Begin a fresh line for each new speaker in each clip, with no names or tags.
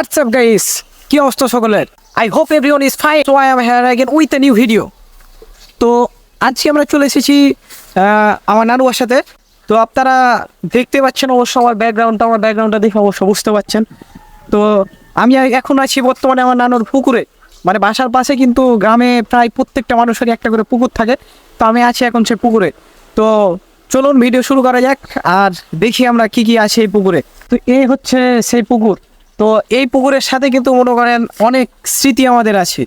WhatsApp guys কি অবস্থা সকলের? I hope everyone is fine so I am here again with a new video তো, আজকে আমরা চলে এসেছি আমার নানু বাসাতে তো, আপনারা দেখতে পাচ্ছেন অবশ্য আমার ব্যাকগ্রাউন্ডটা আমার ব্যাকগ্রাউন্ডটা দেখে অবশ্য বুঝতে পারছেন তো, আমি এখন আছি বর্তমানে আমার নানুর পুকুরে। মানে বাসার পাশে কিন্তু গ্রামে প্রায় প্রত্যেকটা মানুষেরই একটা করে পুকুর থাকে। তো, আমি আছি এখন সে পুকুরে। তো, চলুন ভিডিও শুরু করা যাক, আর দেখি আমরা কি কি আছে এই পুকুরে। তো, এই হচ্ছে সেই পুকুর। তো এই পুকুরের সাথে কিন্তু মনে করেন অনেক স্মৃতি আমাদের আছে।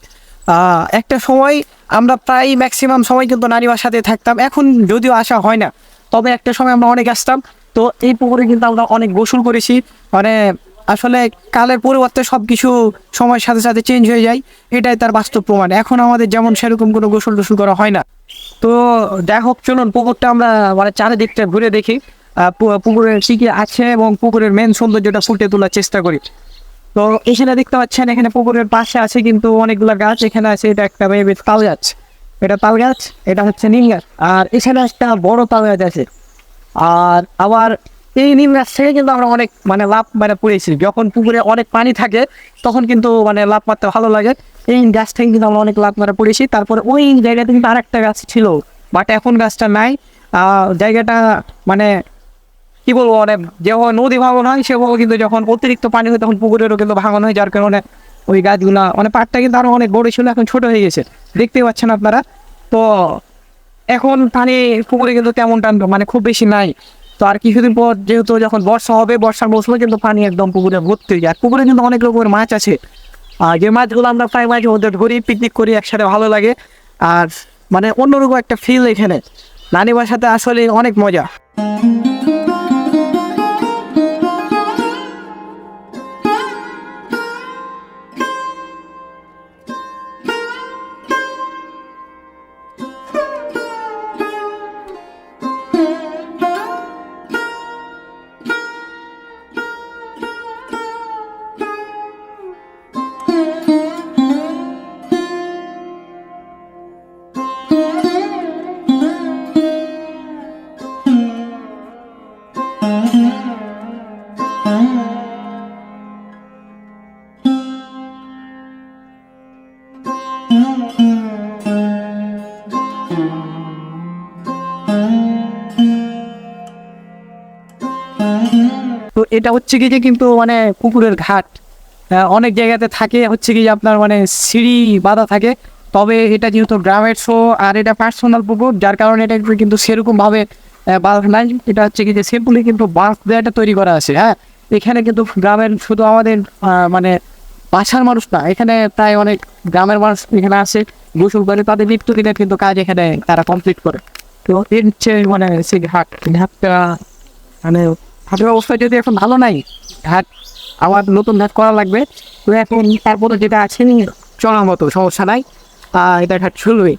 একটা সময় আমরা প্রায় ম্যাক্সিমাম সময় কিন্তু নারী সাথে থাকতাম। এখন যদিও আসা হয় না, তবে একটা সময় আমরা অনেক আসতাম। তো এই পুকুরে কিন্তু আমরা অনেক গোসল করেছি। মানে আসলে কালের পরিবর্তে সব কিছু সময়ের সাথে সাথে চেঞ্জ হয়ে যায়। এটাই তার বাস্তব প্রমাণ। এখন আমাদের যেমন সেরকম কোনো গোসল টোসল করা হয় না। তো যাই হোক, চলুন পুকুরটা আমরা মানে চারিদিকটা ঘুরে দেখি। পুকুরের কী আছে এবং পুকুরের মেন সৌন্দর্যটা ফুটে তোলার চেষ্টা করি। তো এখানে দেখতে পাচ্ছেন, এখানে পুকুরের পাশে আছে কিন্তু অনেকগুলো গাছ। এখানে আছে এটা একটা বেবি তাল গাছ। এটা তাল গাছ, এটা হচ্ছে নিম গাছ। আর এখানে একটা বড় তাল গাছ আছে। আর আবার এই নিম গাছ থেকে কিন্তু আমরা অনেক মানে লাভ মানে পড়েছি। যখন পুকুরে অনেক পানি থাকে, তখন কিন্তু মানে লাভ মারতে ভালো লাগে। এই গাছ থেকে কিন্তু আমরা অনেক লাভ মারা পড়েছি। তারপরে ওই জায়গাতে কিন্তু আরেকটা গাছ ছিল বাট এখন গাছটা নাই। জায়গাটা মানে কি বলব মানে যখন নদী ভাঙন হয়, সেভাবে কিন্তু যখন অতিরিক্ত পানি হয়, তখন পুকুরেরও কিন্তু ভাঙন হয়, যার কারণে ওই গাছগুলা মানে পাটটা কিন্তু আরও অনেক বড় ছিল, এখন ছোট হয়ে গেছে। দেখতে পাচ্ছেন আপনারা? তো এখন পানি পুকুরে কিন্তু তেমন টান মানে খুব বেশি নাই। তো আর কিছুদিন পর যেহেতু যখন বর্ষা হবে, বর্ষার মৌসুমে কিন্তু পানি একদম পুকুরে ভর্তি হয়ে যায়। আর পুকুরে কিন্তু অনেক রকমের মাছ আছে। আর যে মাছগুলো আমরা প্রায় মাঝে মধ্যে ধরি পিকনিক করি, একসাথে ভালো লাগে। আর মানে অন্যরকম একটা ফিল এখানে। নানি বাসাতে আসলে অনেক মজা। তো এটা হচ্ছে কি যে কিন্তু মানে পুকুরের ঘাট। অনেক জায়গাতে থাকে হচ্ছে কি যে আপনার মানে সিঁড়ি বাঁধা থাকে। তবে এটা যেহেতু গ্রামের শো আর এটা পার্সোনাল পুকুর যার কারণে এটা কিন্তু সেরকম ভাবে আহ, বাঁধা নাই। এটা হচ্ছে কি যে সিম্পলি কিন্তু বাঁশ দেওয়াটা তৈরি করা আছে হ্যাঁ। এখানে কিন্তু গ্রামের শুধু আমাদের মানে বাসার মানুষ না, এখানে প্রায় অনেক গ্রামের মানুষ এখানে আসে। গোসল করে তাদের মৃত্যু নিত্যদিনের কিন্তু কাজ এখানে তারা কমপ্লিট করে। তো এর মানে সেই ঘাট ঘাটটা মানে ঘাটের অবস্থা যদি এখন ভালো নাই ঘাট আবার নতুন ঘাট করা লাগবে, তো এখন তারপরে যেটা আছে চলার মতো সমস্যা নাই। এটা ঘাট চলবে